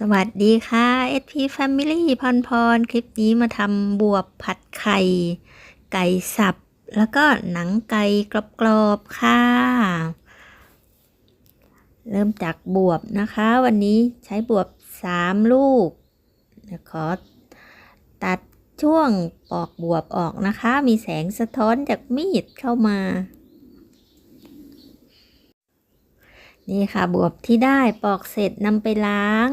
สวัสดีค่ะ SP Family พรพร คลิปนี้มาทำบวบผัดไข่ ไก่สับ แล้วก็หนังไก่กรอบๆค่ะ เริ่มจากบวบนะคะ วันนี้ใช้บวบ3ลูกขอตัดช่วงปอกบวบออกนะคะ มีแสงสะท้อนจากมีดเข้ามา นี่ค่ะบวบที่ได้ปอกเสร็จนำไปล้าง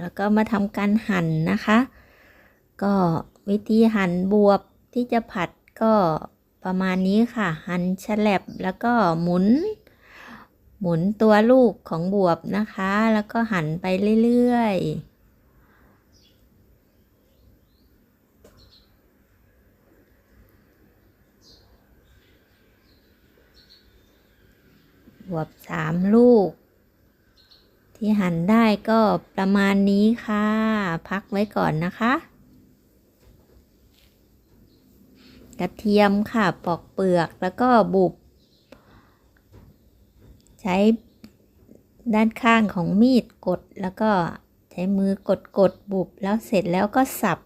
แล้วก็มาทำการหั่นนะคะ ก็วิธีหั่นบวบที่จะผัดก็ประมาณนี้ค่ะ หั่นฉลับแล้วก็หมุน หมุนตัวลูกของบวบนะคะ แล้วก็หั่นไปเรื่อยๆบวบสามลูก ที่หั่นได้ก็ประมาณนี้ค่ะ พักไว้ก่อนนะคะ กระเทียมค่ะปอกเปลือกแล้วก็บุบ ใช้ด้านข้างของมีดกดแล้วก็ใช้มือกดกดบุบแล้วเสร็จแล้วก็สับ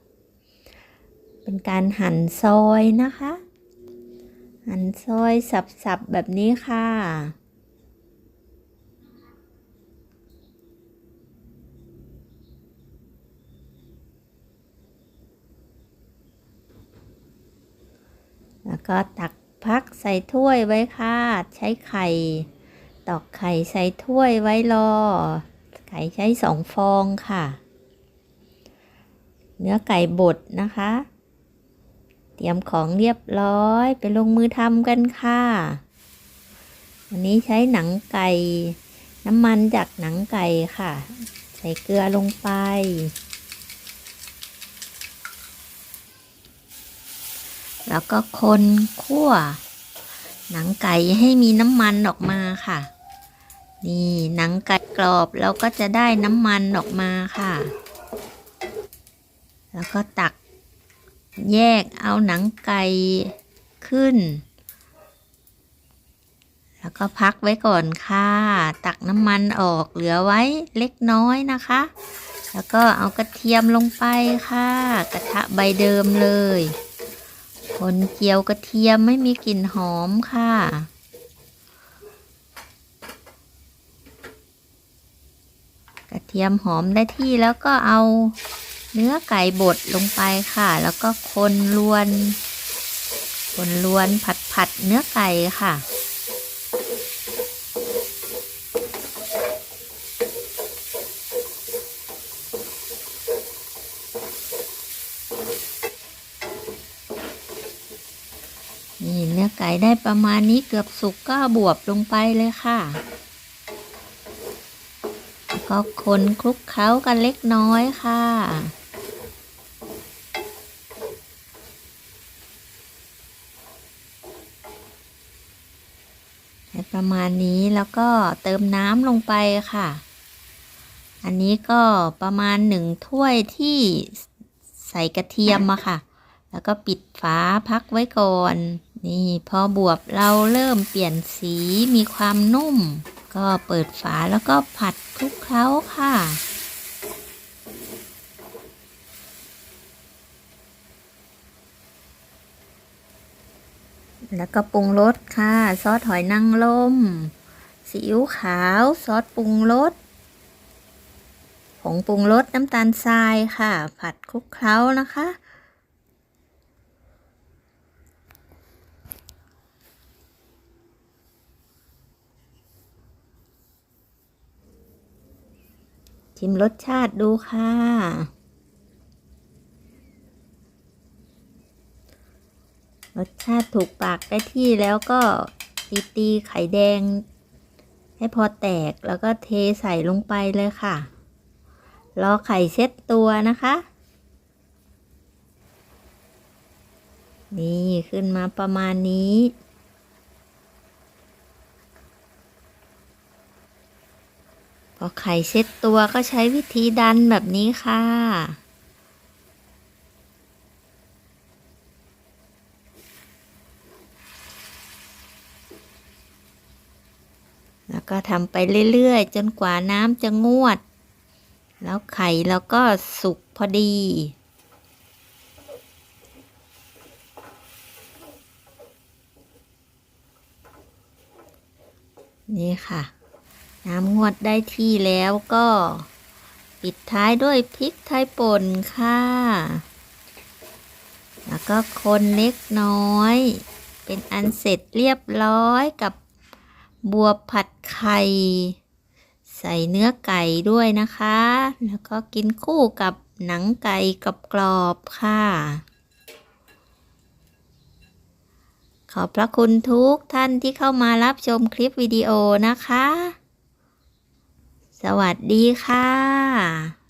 เป็นการหั่นซอยนะคะ หั่นซอยสับๆแบบนี้ค่ะ แล้วก็ตักพักใส่ถ้วยไว้ค่ะ ใช้ไข่ ตอกไข่ใส่ถ้วยไว้รอ ไข่ใช้สองฟองค่ะ เนื้อไก่บดนะคะ เตรียมของเรียบร้อยไปลงมือทำกันค่ะ วันนี้ใช้หนังไก่ น้ำมันจากหนังไก่ค่ะ ใส่เกลือลงไป แล้วก็คนคั่ว หนังไก่ให้มีน้ำมันออกมาค่ะ นี่หนังไก่กรอบแล้วก็จะได้น้ำมันออกมาค่ะ แล้วก็ตักแยกเอาหนังไก่ขึ้น แล้วก็พักไว้ก่อนค่ะ ตักน้ำมันออกเหลือไว้เล็กน้อยนะคะ แล้วก็เอากระเทียมลงไปค่ะ กระทะใบเดิมเลย คนเจียวกระเทียมไม่มีกลิ่นหอมค่ะ กระเทียมหอมได้ที่แล้วก็เอาเนื้อไก่บดลงไปค่ะ แล้วก็คนลวน คนลวนผัดผัดเนื้อไก่ค่ะ นี่เนื้อไก่ได้ประมาณนี้เกือบสุกก็บวบลงไปเลยค่ะแล้วก็คนคลุกเคล้ากันเล็กน้อยค่ะประมาณนี้แล้วก็เติมน้ำลงไปค่ะ อันนี้ก็ประมาณหนึ่งถ้วยที่ใส่กระเทียมมาค่ะ แล้วก็ปิดฝาพักไว้ก่อน นี่พอบวบเราเริ่มเปลี่ยนสีมีความนุ่ม ก็เปิดฝาแล้วก็ผัดคลุกเคล้าค่ะ แล้วก็ปรุงรสค่ะ ซอสหอยนางรมซีอิ๊วขาว ซอสปรุงรสผงปรุงรสน้ำตาลทรายค่ะ ผัดคลุกเคล้านะคะ ชิมรสชาติดูค่ะ รสชาติถูกปากได้ที่แล้วก็ตีตีไข่แดง ให้พอแตกแล้วก็เทใส่ลงไปเลยค่ะ รอไข่เซ็ตตัวนะคะ นี่ขึ้นมาประมาณนี้ พอไข่เซ็ตตัวก็ใช้วิธีดันแบบนี้ค่ะ แล้วก็ทำไปเรื่อยๆ จนกว่าน้ำจะงวด แล้วไข่แล้วก็สุกพอดีนี่ค่ะ น้ำงวดได้ที่แล้วก็ ปิดท้ายด้วยพริกไทยป่นค่ะ แล้วก็คนเล็กน้อย เป็นอันเสร็จเรียบร้อยกับบัวผัดไข่ใส่เนื้อไก่ด้วยนะคะ แล้วก็กินคู่กับหนังไก่กรอบๆค่ะ ขอบพระคุณทุกท่านที่เข้ามารับชมคลิปวิดีโอนะคะ สวัสดีค่ะ